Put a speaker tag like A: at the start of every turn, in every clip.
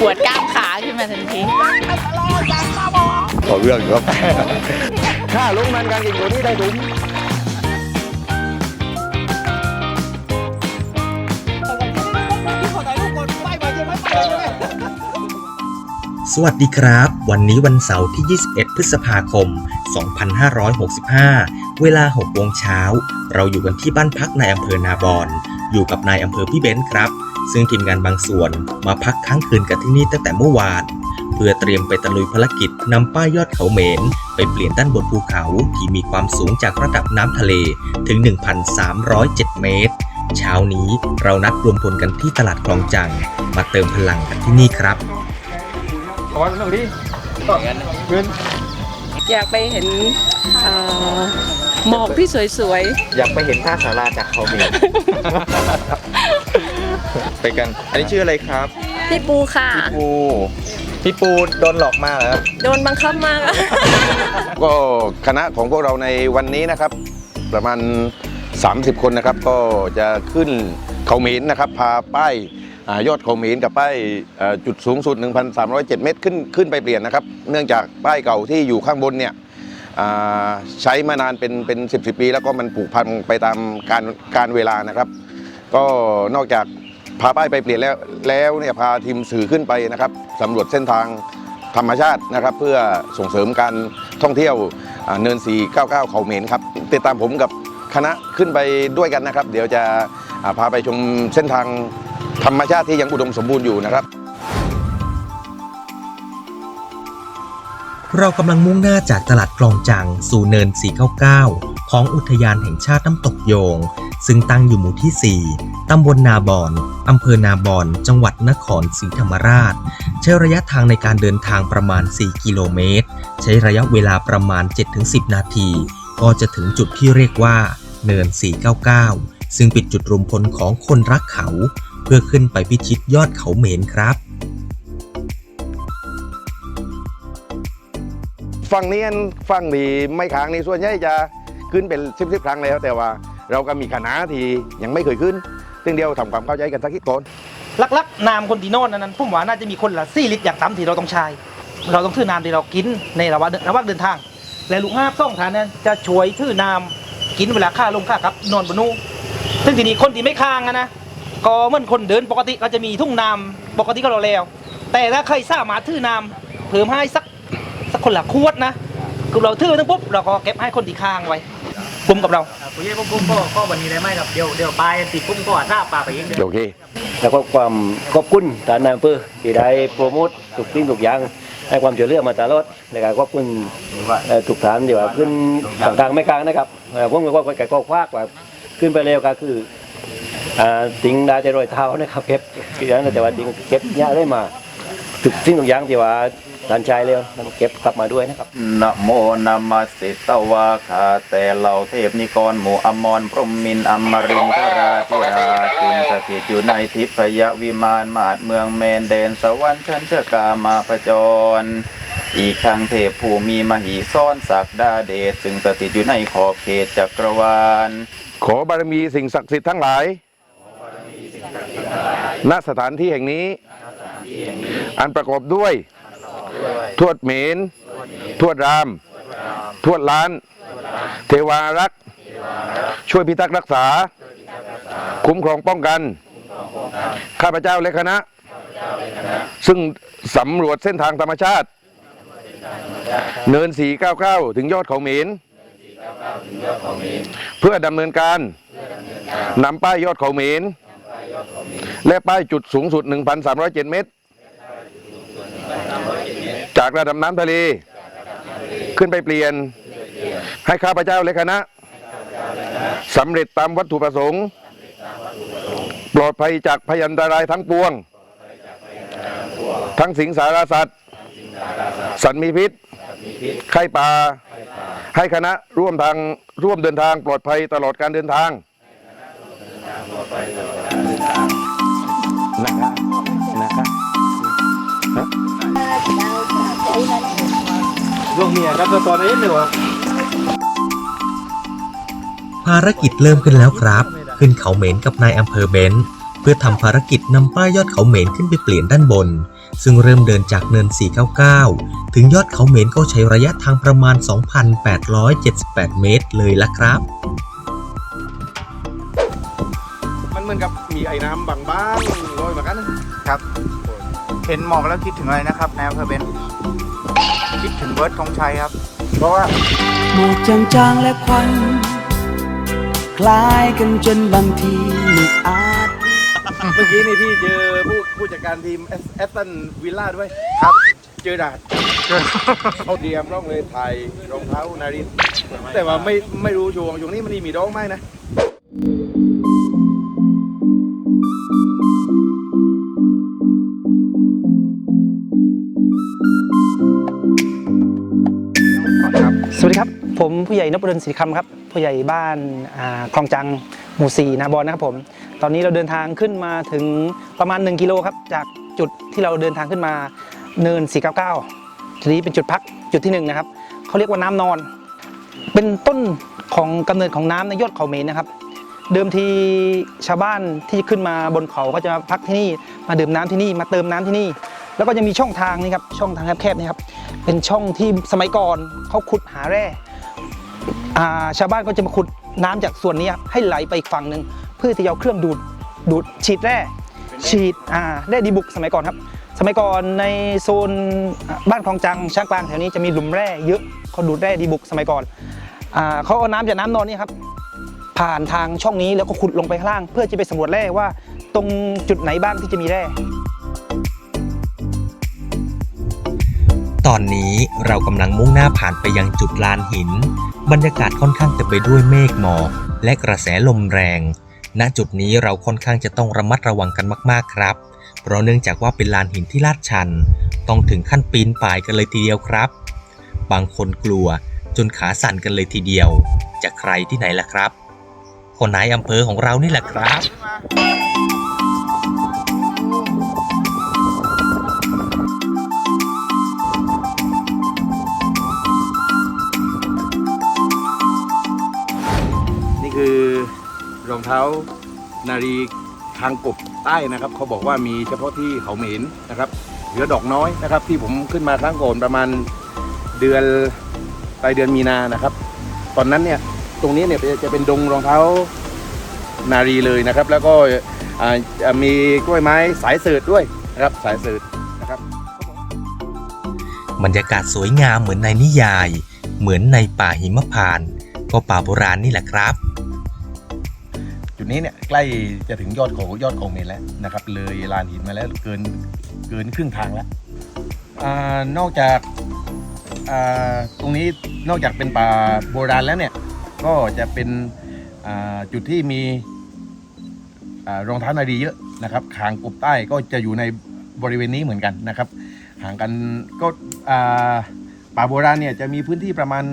A: ปวดกล้ามขาขึ้นมาทันที
B: ขอเรื่องอยู่ครับค่าลงมันการกินตัวนี้ได้ถุง
C: สวัสดีครับ วันนี้วันเสาร์ที่ 21 พฤษภาคม 2565 เวลา6โมงเช้า เราอยู่กันที่บ้านพักในอำเภอนาบอน อยู่กับนายอำเภอพี่เบนซ์ครับ ซึ่งทีมงานบางส่วนมาพักค้างคืนกันที่นี่ตั้งแต่เมื่อวาน เพื่อเตรียมไปตะลุยภารกิจนำป้ายยอดเขาเหมน ไปเปลี่ยนด้านบนภูเขาที่มีความสูงจากระดับน้ำทะเลถึง 1,307 เมตร เช้านี้เรานัดรวมพลกันที่ตลาดคลองจัง มาเติมพลังกันที่นี่ครับ
B: ขอหนึ่งดิเงิน
A: อยากไปเห็นเอ่อหมอกที่สวย
B: อยากไปเห็นท่าสาราจากเขาเมีย ไปกัน อันนี้ชื่ออะไรครับ
A: ๆพี่ปูค่ะ
B: ปู พี่ปูโดนหลอกมาเหรอครับ
A: โดนบังคับมากอะ
D: ก็คณะของพวกเราในวันนี้นะครับ ประมาณ 30 คนนะครับ ก็จะขึ้นเขาเหมนนะครับ พาป้ายอ่ายอดเขาเหมนกับป้ายเอ่อจุดสูงสุด 1,307 เมตรขึ้นขึ้นไปเปลี่ยนนะครับ เนื่องจากป้ายเก่าที่อยู่ข้างบนเนี่ยอ่าใช้มานานเป็นเป็น 10 10 ปี แล้วก็มันผุพังไปตามการการเวลานะครับ ก็นอกจาก พาป้ายไปเปลี่ยนแล้วแล้วเนี่ยพาทีมสื่อขึ้นไปนะครับสำรวจเส้นทางธรรมชาตินะครับ เพื่อส่งเสริมการท่องเที่ยวเนิน 499 เขาเหม็นครับติดตามผมกับคณะขึ้นไปด้วยกันนะครับ เดี๋ยวจะพาไปชมเส้นทางธรรมชาติที่ยังอุดมสมบูรณ์อยู่นะครับ
C: เรากำลังมุ่งหน้าจากตลาดคลองจัง สู่เนิน 499 ของอุทยานแห่งชาติน้ำตกโยง ซึ่งตั้งอยู่หมู่ที่ 4 ตำบลนาบอน อำเภอนาบอน จังหวัดนครศรีธรรมราช ใช้ระยะทางในการเดินทางประมาณ 4 กิโลเมตร ใช้ระยะเวลาประมาณ 7-10 นาที ก็จะถึงจุดที่เรียกว่า เนิน 499 ซึ่งเป็นจุดรวมพลของคนรักเขา เพื่อขึ้นไปพิชิตยอดเขาเหมนครับ
D: ฝั่งนี้ฝั่งนี้ไม่ค้างนี่ส่วนใหญ่จะขึ้นเป็นสิบสิบครั้งแล้วแต่ว่า เราก็มีคณะที่ยังไม่เคยขึ้นซึ่งเดียวทำความเข้าใจกันสักนิดก่อน
E: ลักๆน้ำคนที่โนอนนั้นผมว่าน่าจะมีคนละสี่ลิตรอย่างต่ำที่เราต้องใช้ เราต้องถือน้ำที่เรากินในระหว่างระหว่างเดินทาง และลูกห้าบสองฐานนั้นจะช่วยถือน้ำกินเวลาข้าลงข้าครับนอนบนนู้นซึ่งทีนี้คนที่ไม่ค้างนะก็เหมือนคนเดินปกติก็จะมีทุ่งน้ำปกติก็เราแล้ว แต่ถ้าใครสามารถถือน้ำเพิ่มให้สักสักคนละขวดนะคือเราถือทั้งปุ๊บเราก็เก็บให้คนที่ค้างไว้ กลุ่มกับเรา
F: ผู้ใหญ่ผมผมก็ก็วันนี้ได้ไหมครับเดี๋ยวเดี๋ยวปลายติดผมก็หน้าปลาไปเองเดี๋ยว
D: โอเค
G: แล้วก็ความขอบคุณฐานนายอำเภอที่ได้โปรโมททุกสิ่งทุกอย่างให้ความช่วยเหลือมาตลอดในการขอบคุณเอ่อทุกฐานที่ว่าขึ้นต่างทางไม่กลางนะครับเอ่อผมก็ไก่ก็คว้ากว่าขึ้นไปเร็วก็คืออ่าติงได้แต่รอยเท้านะครับเก็บคืออย่างนั้นแต่ว่าติงเก็บยาได้มาทุกสิ่งทุกอย่างที่ว่า ฐานชายเร็วเก็บกลับมาด้วยนะครับ
H: นะโมนามาสิตวาคาแต่เหล่าเทพนิกรหมู่อมรพรหมมินทร์อมรินทราธิราจุนสถิตอยู่ในทิพยวิมานมาดเมืองเมนเดนสวรรค์ชั้นเชกามาพจร อีกทางเทพผู้มีมหีซ่อนศักดาเดชซึ่งสถิตอยู่ในขอบเขตจักรวาล
D: ขอบารมีสิ่งศักดิ์สิทธิ์ทั้งหลายณสถานที่แห่งนี้ อันประกอบด้วย ทวดเหมน ทวดราม ทวดล้าน เทวารักษ์ ช่วยพิทักษ์รักษา คุ้มครองป้องกัน ข้าพเจ้าและคณะ ซึ่งสำรวจเส้นทางธรรมชาติ เนิน499ถึงยอดเขาเหมน เพื่อดำเนินการนำป้ายยอดเขาเหมน และป้ายจุดสูงสุด 1,307 เมตร จากระดับน้ำทะเล ขึ้นไปเปลี่ยน ให้ข้าพเจ้าและคณะสำเร็จตามวัตถุประสงค์ ปลอดภัยจากพยันตรายทั้งปวง ทั้งสิงสารสัตว์ สัตว์มีพิษ ไข้ป่า ให้คณะร่วมทางร่วมเดินทางปลอดภัยตลอดการเดินทาง
F: ช่วงเมียครับตอนนี้เลยวะ
C: ภารกิจเริ่มขึ้นแล้วครับ ขึ้นเขาเหม็นกับนายอำเภอเบนซ์เพื่อทำภารกิจนำป้ายยอดเขาเหม็นขึ้นไปเปลี่ยนด้านบน ซึ่งเริ่มเดินจากเนิน 499 ถึงยอดเขาเหม็นก็ใช้ระยะทางประมาณ 2,878 เมตรเลยละครับ
D: มันเหมือนกับมีไอ้น้ำบางๆลอยมากันนะครับ
F: เห็นหมอกแล้วคิดถึงอะไรนะครับนายอำเภอเบน คิดถึงเบิร์ดธงชัยครับ
D: เพราะว่า
A: หมอกจางๆและควัน คล้ายกันจนบางทีไม่อาจ
D: เมื่อกี้นี่พี่เจอผู้ผู้จัดการทีมแอสตันวิลล่าด้วยครับ เจอดาดเขาเตรียมร่องเลยถ่ายรองเท้านารินแต่ว่าไม่ไม่รู้ช่วงช่วงนี้มันนี่มีร้องไหมนะ
E: ผมผู้ใหญ่นพดลศรีคำครับ ผู้ใหญ่บ้านคลองจังหมู่4นาบอนนะครับผมตอนนี้เราเดินทางขึ้นมาถึงประมาณ 1 กิโลครับ จากจุดที่เราเดินทางขึ้นมาเนิน 499ทีนี้เป็นจุดพักจุดที่หนึ่งนะครับเขาเรียกว่าน้ำนอน เป็นต้นของกำเนิดของน้ำในยอดเขาเมนนะครับ เดิมทีชาวบ้านที่ขึ้นมาบนเขาก็จะพักที่นี่มาดื่มน้ำที่นี่มาเติมน้ำที่นี่ แล้วก็จะมีช่องทางนี่ครับช่องทางแคบๆนี่ครับเป็นช่องที่สมัยก่อนเขาขุดหาแร่ ชาวบ้านก็จะมาขุดน้ำจากส่วนนี้ครับให้ไหลไปอีกฝั่งหนึ่งเพื่อที่จะเอาเครื่องดูดดูดฉีดแร่ฉีดอ่าแร่ดีบุกสมัยก่อนครับ สมัยก่อนในโซนอ่าบ้านคลองจังช้างกลางแถวนี้จะมีหลุมแร่เยอะเขาดูดแร่ดีบุกสมัยก่อนอ่าเขาเอาน้ำจากน้ำนอนนี่ครับผ่านทางช่องนี้แล้วก็ขุดลงไปข้างล่าง เพื่อจะไปสำรวจแร่ว่าตรงจุดไหนบ้างที่จะมีแร่
C: ตอนนี้เรากำลังมุ่งหน้าผ่านไปยังจุดลานหิน บรรยากาศค่อนข้างเต็มไปด้วยเมฆหมอกและกระแสลมแรง ณจุดนี้เราค่อนข้างจะต้องระมัดระวังกันมากๆครับ เพราะเนื่องจากว่าเป็นลานหินที่ลาดชัน ต้องถึงขั้นปีนป่ายกันเลยทีเดียวครับ บางคนกลัวจนขาสั่นกันเลยทีเดียว จะใครที่ไหนล่ะครับ คนนายอำเภอของเรานี่แหละครับ
D: องเท้านารีทางกบใต้นะครับเขาบอกว่ามีเฉพาะที่เขาเหม็นนะครับเหลือดอกน้อยนะครับ ที่ผมขึ้นมาครั้งก่อนประมาณเดือนปลายเดือนมีนานะครับ ตอนนั้นเนี่ยตรงนี้เนี่ยจะเป็นดงรองเท้านารีเลยนะครับ แล้วก็มีกล้วยไม้สายเสืดด้วยนะครับสายเสืดนะครับ
C: บรรยากาศสวยงามเหมือนในนิยาย เหมือนในป่าหิมพานต์ก็ป่าโบราณนี่แหละครับ
D: นี้เนี่ยใกล้จะถึงยอดเขายอดเขาเมนแล้วนะครับ เลยลานหินมาแล้วเกินเกินครึ่งทางแล้วอนอกจากาตรงนี้นอกจากเป็นป่าโบราณแล้วเนี่ยก็จะเป็นจุดที่มีอรองเท้านาดีเยอะนะครับขางกบใต้ก็จะอยู่ในบริเวณนี้เหมือนกันนะครับห่างกันก็ป่าโบราณเนี่ยจะมีพื้นที่ประมาณ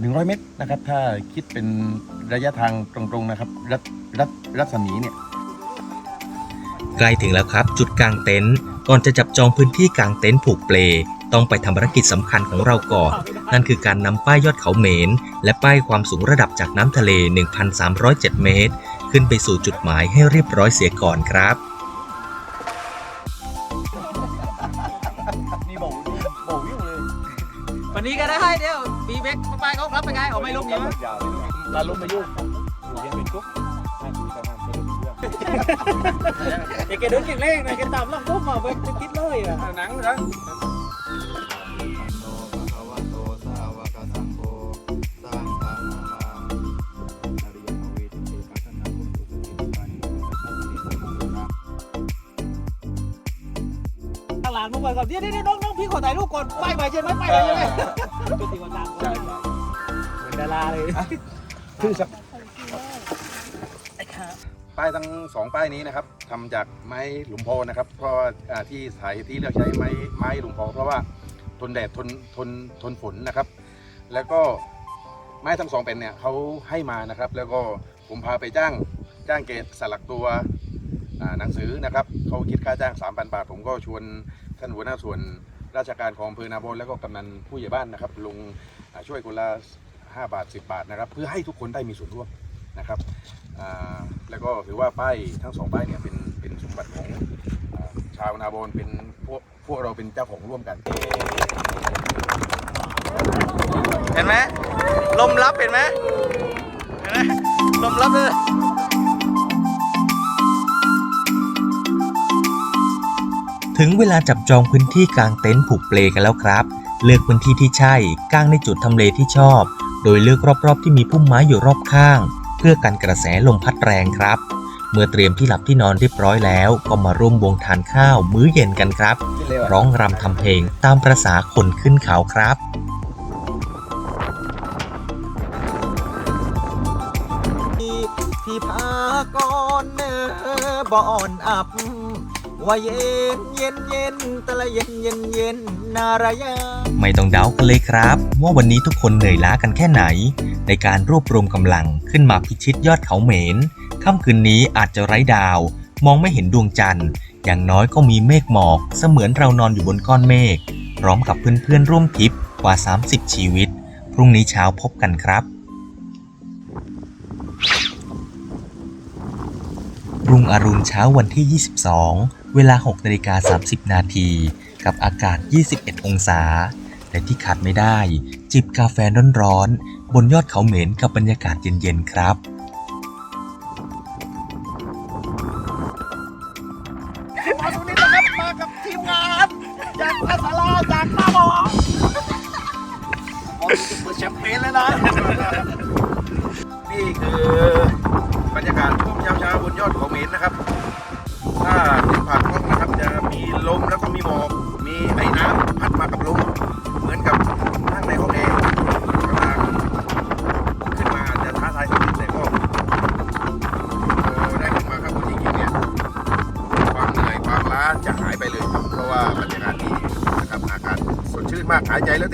D: หนึ่งร้อยเมตรนะครับ ถ้าคิดเป็นระยะทางตรงๆนะครับ รัรัรัศมีเนี่ย
C: ใกล้ถึงแล้วครับ จุดกางเต็นท์ก่อนจะจับจองพื้นที่กางเต็นท์ผูกเปลต้องไปทำภารกิจสำคัญของเราก่อน นั่นคือการนำป้ายยอดเขาเมน และป้ายความสูงระดับจากน้ำทะเล 1,307 เมตร ขึ้นไปสู่จุดหมายให้เรียบร้อยเสียก่อนครับ
F: วันนี้ก็ได้เดี๋ยวบีเบ็กไปเขาครับไปไงออกไม่ลุกอยู่
D: ลาลุกมายุ่ง
F: เด็กแกเดินเก่งเล่งนะแกตามล่องปุ๊บมาเบ็กติดเลยอะ
D: หนังนะ
F: ทางหลานมึงไปก่อนเดี๋ยวเดี๋ยวน้องน้อง พี่ขอถ่ายรูปก่อนไปไปใช่ไหมไปไปใช่ไหมเป็นตีวันตามเหมือนดาราเลย
D: ชื่อสักป้ายทั้งสองป้ายนี้นะครับทำจากไม้หลุมโพนะครับ เพราะว่าอ่าที่สายที่เลือกใช้ไม้ไม้หลุมโพเพราะว่าทนแดดทนทนทนฝนนะครับ แล้วก็ไม้ทั้งสองเป็นเนี่ยเขาให้มานะครับ แล้วก็ผมพาไปจ้างจ้างเกตสลักตัวอ่าหนังสือนะครับเขาคิดค่าจ้าง 3,000 บาท ผมก็ชวนท่านหัวหน้าส่วน ราชการของอำเภอนาบนแล้วก็กำนันผู้ใหญ่บ้านนะครับลงช่วยคนละ5บาท 10 บาทนะครับ เพื่อให้ทุกคนได้มีส่วนร่วมนะครับแล้วก็ถือว่าป้ายทั้งสองป้ายเนี่ยเป็นเป็นสมบัติของชาวนาบอนเป็นพวกพวกเราเป็นเจ้าของร่วมกัน
F: เห็นไหมลมรับเห็นไหมเห็นไหมลมรับเลย
C: ถึงเวลาจับจองพื้นที่กลางเต็นท์ผูกเปลกันแล้วครับ เลือกพื้นที่ที่ใช่กางในจุดทำเลที่ชอบ โดยเลือกรอบๆ ที่มีพุ่มไม้อยู่รอบข้าง เพื่อกันกระแสลมพัดแรงครับ เมื่อเตรียมที่หลับที่นอนเรียบร้อยแล้ว ก็มาร่วมวงทานข้าวมื้อเย็นกันครับ ร้องรำทำเพลงตามประษาคนขึ้นเขาครับ
F: ที่พากอนเนอบอนอับ ว่าเย็นเย็นเย็นตะละเย็นเย็นเย็นนารายา
C: ไม่ต้องเดากันเลยครับ ว่าวันนี้ทุกคนเหนื่อยล้ากันแค่ไหน ในการรวบรวมกำลังขึ้นมาพิชิตยอดเขาเหม็นค่ำคืนนี้อาจจะไร้ดาว มองไม่เห็นดวงจันทร์ อย่างน้อยก็มีเมฆหมอก เสมือนเรานอนอยู่บนก้อนเมฆพร้อมกับเพื่อนๆร่วมทริปกว่า 30 ชีวิต พรุ่งนี้เช้าพบกันครับรุ่งอรุณเช้าวันที่ 22 เวลา 6นาฬิกา30 นาที กับอากาศ 21 องศา แต่ที่ขาดไม่ได้ จิบกาแฟร้อนๆ บนยอดเขาเหม็นกับบรรยากาศเย็นๆ ครับ
F: มาตรงนี้นะครับ มากับทีมงานจากอาสาลาจากหน้าหมอผมเปิดแชมเปญเลยนะ
D: นี่คือบรรยากาศ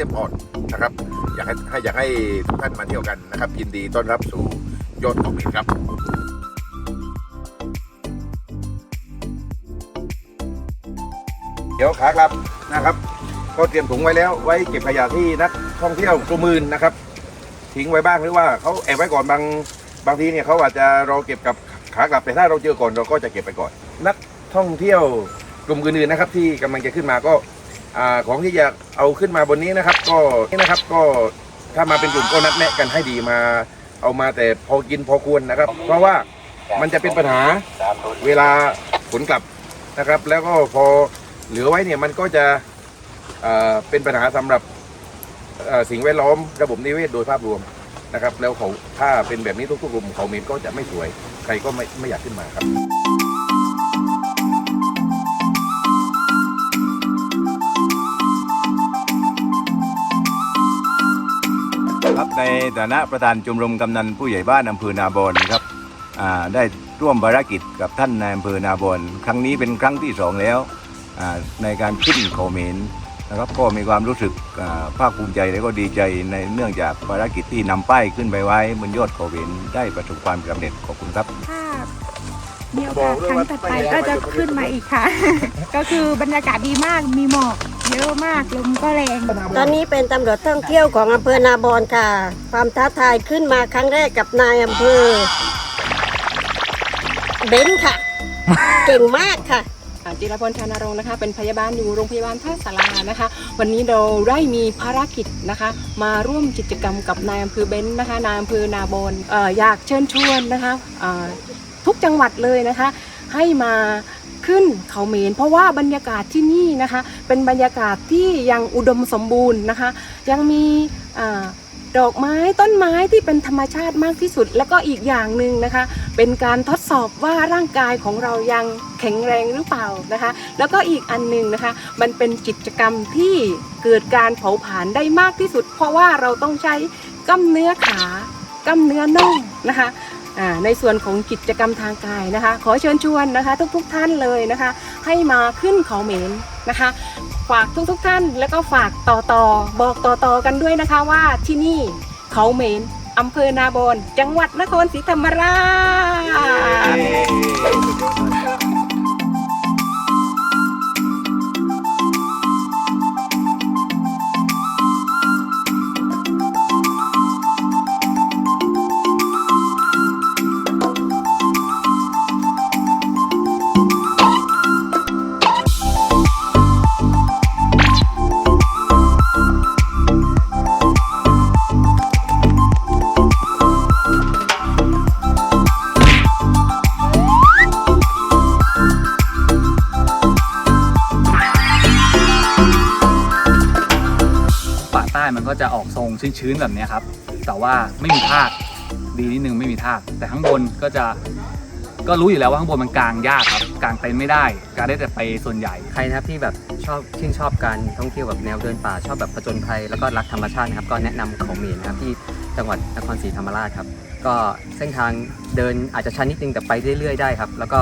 D: เต็มปอดนะครับอยากให้ให้อยากให้ทุกท่านมาเที่ยวกันนะครับยินดีต้อนรับสู่ยอดขาเหม็นครับเดี๋ยวขากลับนะครับ ก็เตรียมถุงไว้แล้วไว้เก็บขยะที่นักท่องเที่ยวกลุ่มมืนนะครับ ทิ้งไว้บ้างหรือว่าเขาแอบไว้ก่อนบางบางทีเนี่ยเขาอาจจะรอเก็บกับขากลับแต่ถ้าเราเจอก่อนเราก็จะเก็บไปก่อน นักท่องเที่ยวกลุ่มอื่นๆนะครับ ที่กำลังจะขึ้นมาก็ ของที่จะเอาขึ้นมาบนนี้นะครับ ก็นี่นะครับก็ถ้ามาเป็นกลุ่มก็นัดแนะกันให้ดีมา เอามาแต่พอกินพอควรนะครับ เพราะว่ามันจะเป็นปัญหาเวลาขนกลับนะครับ แล้วก็พอเหลือไว้เนี่ยมันก็จะเป็นปัญหาสำหรับสิ่งแวดล้อมระบบนิเวศโดยภาพรวมนะครับ แล้วเขาถ้าเป็นแบบนี้ทุกๆกลุ่มเขาเมนก็จะไม่สวย ใครก็ไม่ไม่อยากขึ้นมาครับ
H: ในฐานะประธานชมรมกำนันผู้ใหญ่บ้านอำเภอนาบอนครับอ่าได้ร่วมภารกิจกับท่านในอำเภอนาบอนครั้งนี้เป็นครั้งที่สองแล้วอ่าในการขึ้นเขาเหมนนะครับก็มีความรู้สึกอ่าภาคภูมิใจและก็ดีใจในเนื่องจากภารกิจที่นำป้ายขึ้นไปไว้บนยอดเขาเหมนได้ประสบความสำเร็จขอบคุณครับ
I: ถ้ามีโอกาสครั้งต่อไปก็จะขึ้นมาอีกค่ะ ก็คือบรรยากาศดีมากมีหมอก เยอะมากลมก็แรง
J: ตอนนี้เป็นตำรวจท่องเที่ยวของอำเภอนาบอนค่ะ ความท้าทายขึ้นมาครั้งแรกกับนายอำเภอเบนซ์ค่ะ เก่งมากค่ะ
K: อ่าจิรพลชานรงค์นะคะ เป็นพยาบาลอยู่โรงพยาบาลท่าสารานะคะ วันนี้เราได้มีภารกิจนะคะ มาร่วมกิจกรรมกับนายอำเภอเบนซ์นะคะนายอำเภอนาบอนเอ่ออยากเชิญชวนนะคะอ่าทุกจังหวัดเลยนะคะ ให้มา ขึ้นเขาเมน เพราะว่าบรรยากาศที่นี่นะคะ เป็นบรรยากาศที่ยังอุดมสมบูรณ์นะคะ ยังมีอดอกไม้ต้นไม้ที่เป็นธรรมชาติมากที่สุด แล้วก็อีกอย่างหนึ่งนะคะ เป็นการทดสอบว่าร่างกายของเรายังแข็งแรงหรือเปล่านะคะ แล้วก็อีกอันหนึ่งนะคะ มันเป็นกิจกรรมที่เกิดการเผาผลาญได้มากที่สุด เพราะว่าเราต้องใช้กล้ามเนื้อขากล้ามเนื้อน่องนะคะ ในส่วนของกิจกรรมทางกายนะคะ ขอเชิญชวนนะคะทุกๆทท่านเลยนะคะ ให้มาขึ้นเขาเหม็นนะคะ ฝากทุกๆทท่านแล้วก็ฝากต่อต่อๆบอกต่อต่อๆกันด้วยนะคะว่าที่นี่เขาเหม็นอำเภอนาบอนจังหวัดนครศรีธรรมราช
L: ชื้นๆแบบนี้ครับ แต่ว่าไม่มีทากดีนิดนึงไม่มีทากแต่ข้างบนก็จะก็รู้อยู่แล้วว่าข้างบนมันกางยากครับกางเต็นท์ไม่ได้กางได้แต่ไปส่วนใหญ่
M: ใครนะครับที่แบบชอบชื่นชอบการท่องเที่ยวแบบแนวเดินป่าชอบแบบผจญภัยแล้วก็รักธรรมชาตินะครับก็แนะนำเขาเมนนะครับที่จังหวัดนครศรีธรรมราชครับ ก็เส้นทางเดินอาจจะชันนิดนึงแต่ไปเรื่อยๆได้ครับ แล้วก็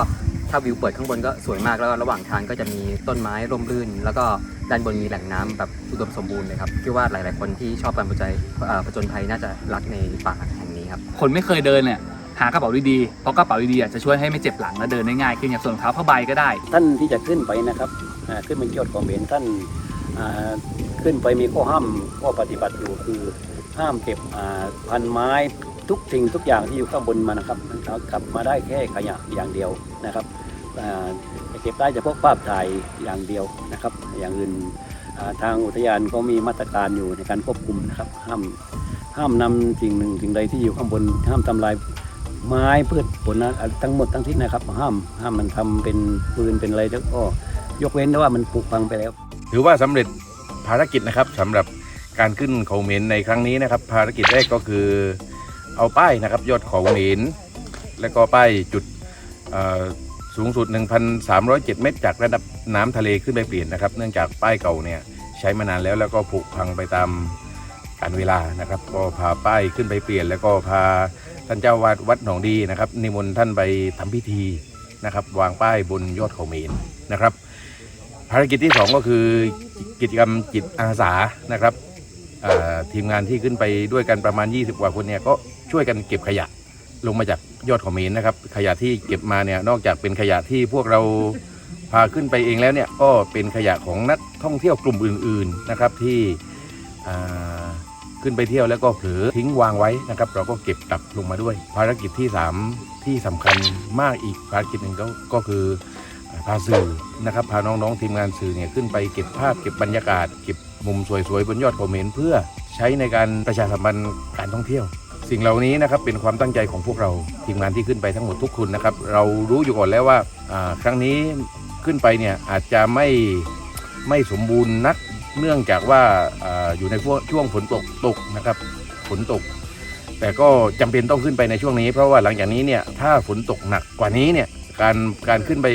M: ถ้าวิวเปิดข้างบนก็สวยมากแล้วก็ระหว่างทางก็จะมีต้นไม้ร่มรื่น แล้วก็ด้านบนมีแหล่งน้ำแบบอุดมสมบูรณ์เลยครับคิดว่าหลาย ๆ คนที่ชอบการผจญเอ่อผจญภัยน่าจะรักในป่าแห่งนี้ครับ
L: คนไม่เคยเดินเนี่ยหากระเป๋าดีๆเพราะกระเป๋าดีๆอาจจะช่วยให้ไม่เจ็บหลังและเดินได้ง่ายขึ้นอย่างส่วนรองเท้าผ้าใบก็ได้
N: ท่านที่จะขึ้นไปนะครับอ่าขึ้นเป็นยอดของเบนท่านอ่าขึ้นไปมีข้อห้ามข้อปฏิบัติอยู่คือห้ามเก็บอ่าพันไม้ ทุกสิ่งทุกอย่างที่อยู่ข้างบนมานะครับเอากลับมาได้แค่ขยะอย่างเดียวนะครับจะเก็บได้เฉพาะภาพถ่ายอย่างเดียวนะครับ อย่างอื่นทางอุทยานก็มีมาตรการอยู่ในการควบคุมนะครับห้ามห้ามนำสิ่งหนึ่งสิ่งใดที่อยู่ข้างบน ห้ามทำลายไม้พืชผลนะทั้งหมดทั้งทิ้งนะครับ ห้ามห้ามมันทำเป็นปืนเป็นอะไรแล้วก็ยกเว้นแต่ว่ามันผุพังไปแล้ว
D: ถือว่าสำเร็จภารกิจนะครับสำหรับการขึ้นเขาเหม็นในครั้งนี้นะครับ ภารกิจแรกก็คือ เอาป้ายนะครับยอดเขาเหม็นและก็ป้ายจุดเอ่อสูงสุด 1,307 เมตร จากระดับน้ำทะเลขึ้นไปเปลี่ยนนะครับ เนื่องจากป้ายเก่าเนี่ยใช้มานานแล้วแล้วก็ผุพังไปตามการเวลานะครับ ก็พาป้ายขึ้นไปเปลี่ยน แล้วก็พาท่านเจ้าวาดวัดหนองดีนะครับนิมนต์ท่านไปทำพิธีนะครับ วางป้ายบนยอดเขาเหม็นนะครับ ภารกิจที่ 2 ก็คือกิจกรรมจิตอาสานะครับทีมงานที่ขึ้นไปด้วยกันประมาณ 20 กว่าคนเนี่ยก็ ช่วยกันเก็บขยะลงมาจากยอดเขาเมนนะครับ ขยะที่เก็บมาเนี่ยนอกจากเป็นขยะที่พวกเราพาขึ้นไปเองแล้วเนี่ยก็เป็นขยะของนักท่องเที่ยวกลุ่มอื่น ๆนะครับที่ขึ้นไปเที่ยวแล้วก็เผลอทิ้งวางไว้นะครับ เราก็เก็บกลับลงมาด้วย ภารกิจที่ 3 ที่สำคัญมากอีกภารกิจหนึ่งก็ก็คือพาสื่อนะครับพาน้องๆทีมงานสื่อเนี่ยขึ้นไปเก็บภาพเก็บบรรยากาศ เก็บมุมสวยๆบนยอดเขาเมนเพื่อใช้ในการประชาสัมพันธ์การท่องเที่ยว สิ่งเหล่านี้นะครับเป็นความตั้งใจของพวกเราทีมงานที่ขึ้นไปทั้งหมดทุกคนนะครับ เรารู้อยู่ก่อนแล้วว่าครั้งนี้ขึ้นไปเนี่ยอาจจะไม่ไม่สมบูรณ์นักเนื่องจากว่าออยู่ในช่วงฝนตกตกนะครับฝนตก แต่ก็จำเป็นต้องขึ้นไปในช่วงนี้ เพราะว่าหลังจากนี้เนี่ยถ้าฝนตกหนักกว่านี้เนี่ยการการขึ้นไป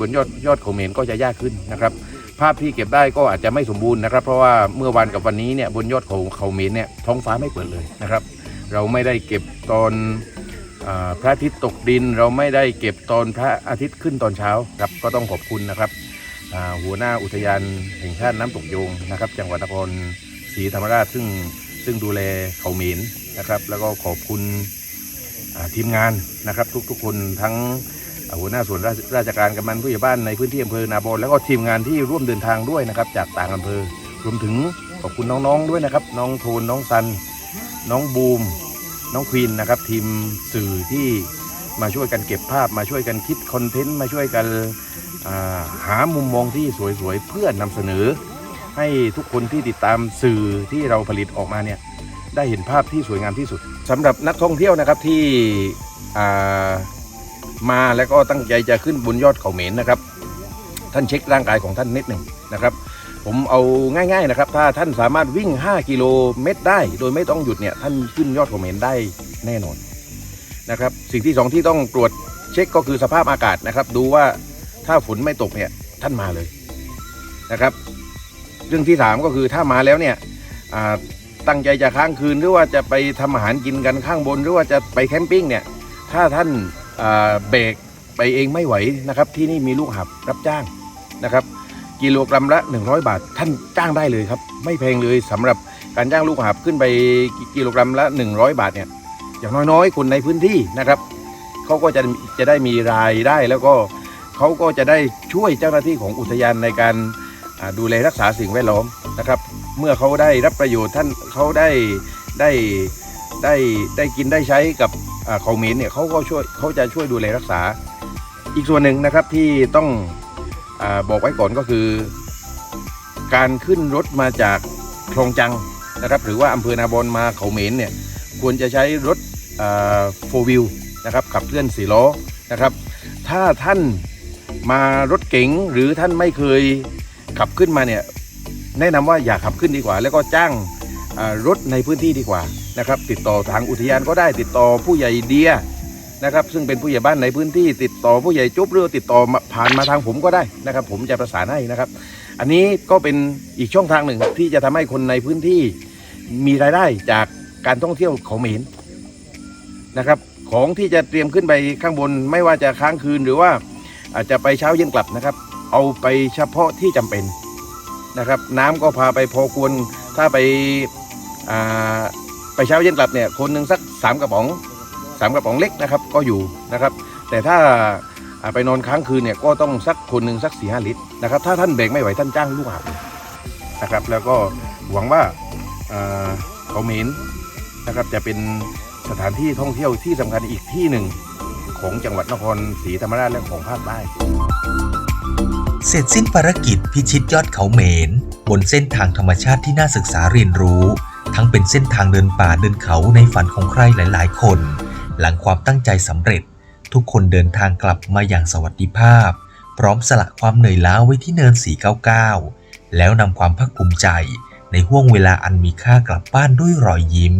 D: บนยอดยอดเขาเมนก็จะยากขึ้นนะครับ ภาพที่เก็บได้ก็อาจจะไม่สมบูรณ์นะครับ เพราะว่าเมื่อวันกับวันนี้เนี่ยบนยอดเขาเขาเมนเนี่ยท้องฟ้าไม่เปิดเลยนะครับ เราไม่ได้เก็บตอนอพระอาทิตย์ตกดิน เราไม่ได้เก็บตอนพระอาทิตย์ขึ้นตอนเช้าครับก็ต้องขอบคุณนะครับหัวหน้าอุทยานแห่งชาติน้ำตกโยงนะครับ จังหวัดนครศรีธรรมราชซึ่งซึ่งดูแลเขาเหม็นนะครับ แล้วก็ขอบคุณทีมงานนะครับ ทุกๆคนทั้งหัวหน้าส่วนราชราชการกำนันผู้ใหญ่บ้านในพื้นที่อำเภอนาบอนแล้วก็ทีมงานที่ร่วมเดินทางด้วยนะครับ จากต่างอำเภอรวมถึงขอบคุณน้องๆด้วยนะครับ น้องโทนน้องซัน น้องบูม น้องควีนนะครับ ทีมสื่อที่มาช่วยกันเก็บภาพมาช่วยกันคิดคอนเทนต์มาช่วยกันาหามุมมองที่สวยๆ เพื่อนำเสนอ ให้ทุกคนที่ติดตามสื่อที่เราผลิตออกมาเนี่ยได้เห็นภาพที่สวยงามที่สุดสำหรับนักท่องเที่ยวนะครับที่อ่ามาแล้วก็ตั้งใจจะขึ้นบนยอดเขาเหม็นนะครับ ท่านเช็คร่างกายของท่านนิดหนึ่งนะครับ ผมเอาง่าย ๆนะครับ ถ้าท่านสามารถวิ่ง 5 กิโลเมตรได้ โดยไม่ต้องหยุดเนี่ยท่านขึ้นยอดเขาเหม็นได้แน่นอนนะครับสิ่งที่สองที่ต้องตรวจเช็คก็คือสภาพอากาศนะครับ ดูว่าถ้าฝนไม่ตกเนี่ยท่านมาเลยนะครับเรื่องที่สามก็คือถ้ามาแล้วเนี่ยตั้งใจจะค้างคืนหรือว่าจะไปทำอาหารกินกันข้างบน หรือว่าจะไปแคมปิ้งเนี่ยถ้าท่านเบรกไปเองไม่ไหวนะครับ ที่นี่มีลูกหับรับจ้างนะครับ กิโลกรัมละ 100 บาท ท่านจ้างได้เลยครับ ไม่แพงเลยสำหรับการจ้างลูกหับขึ้นไปกิโลกรัมละ 100 บาทเนี่ยอย่างน้อยๆ คนในพื้นที่นะครับเขาก็จะจะได้มีรายได้แล้วก็เขาก็จะได้ช่วยเจ้าหน้าที่ของอุทยานในการดูแลรักษาสิ่งแวดล้อมนะครับ เมื่อเขาได้รับประโยชน์ท่านเขาได้ได้ได้ได้กินได้ใช้กับอ่าเขาเหม็นเนี่ยเขาก็ช่วยเขาจะช่วยดูแลรักษา อีกส่วนหนึ่งนะครับที่ต้อง อบอกไว้ก่อนก็คือ การขึ้นรถมาจากคลองจังนะครับ หรือว่าอำเภอนาบอนมาเขาเหม็นเนี่ยควรจะใช้รถโฟวิลนะครับขับเคลื่อนสี่ล้อนะครับ ถ้าท่านมารถเก๋งหรือท่านไม่เคยขับขึ้นมาเนี่ยแนะนำว่าอย่าขับขึ้นดีกว่า แล้วก็จ้างรถในพื้นที่ดีกว่านะครับ ติดต่อทางอุทยานก็ได้ติดต่อผู้ใหญ่เดีย นะครับ ซึ่งเป็นผู้ใหญ่บ้านในพื้นที่ติดต่อผู้ใหญ่จุ๊บหรือติดต่อผ่านมาทางผมก็ได้นะครับ ผมจะประสานให้นะครับ อันนี้ก็เป็นอีกช่องทางหนึ่งที่จะทำให้คนในพื้นที่มีรายได้จากการท่องเที่ยวเขาเหมนนะครับ ของที่จะเตรียมขึ้นไปข้างบน ไม่ว่าจะค้างคืนหรือว่าอาจจะไปเช้าเย็นกลับนะครับ เอาไปเฉพาะที่จำเป็นนะครับ น้ำก็พาไปพอควรถ้าไปาไปเช้าเย็นกลับเนี่ยคนหนึ่งสักสามกระป๋อง สามกระป๋องเล็กนะครับก็อยู่นะครับ แต่ถ้าไปนอนค้างคืนเนี่ยก็ต้องสักคนหนึ่งสักสี่ห้าลิตรนะครับถ้าท่านแบกไม่ไหวท่านจ้างลูกหาบนะครับ แล้วก็หวังว่าเขาเหม็นนะครับจะเป็นสถานที่ท่องเที่ยวที่สำคัญอีกที่หนึ่งของจังหวัดนครศรีธรรมราชและของภาคใต้
C: เสร็จสิ้นภารกิจพิชิตยอดเขาเหมน บนเส้นทางธรรมชาติที่น่าศึกษาเรียนรู้ ทั้งเป็นเส้นทางเดินป่าเดินเขาในฝันของใครหลาย ๆ คน หลังความตั้งใจสำเร็จ ทุกคนเดินทางกลับมาอย่างสวัสดิภาพ พร้อมสละความเหนื่อยล้าไว้ที่เนิน 499 แล้วนำความภาคภูมิใจในห่วงเวลาอันมีค่ากลับบ้านด้วยรอยยิ้ม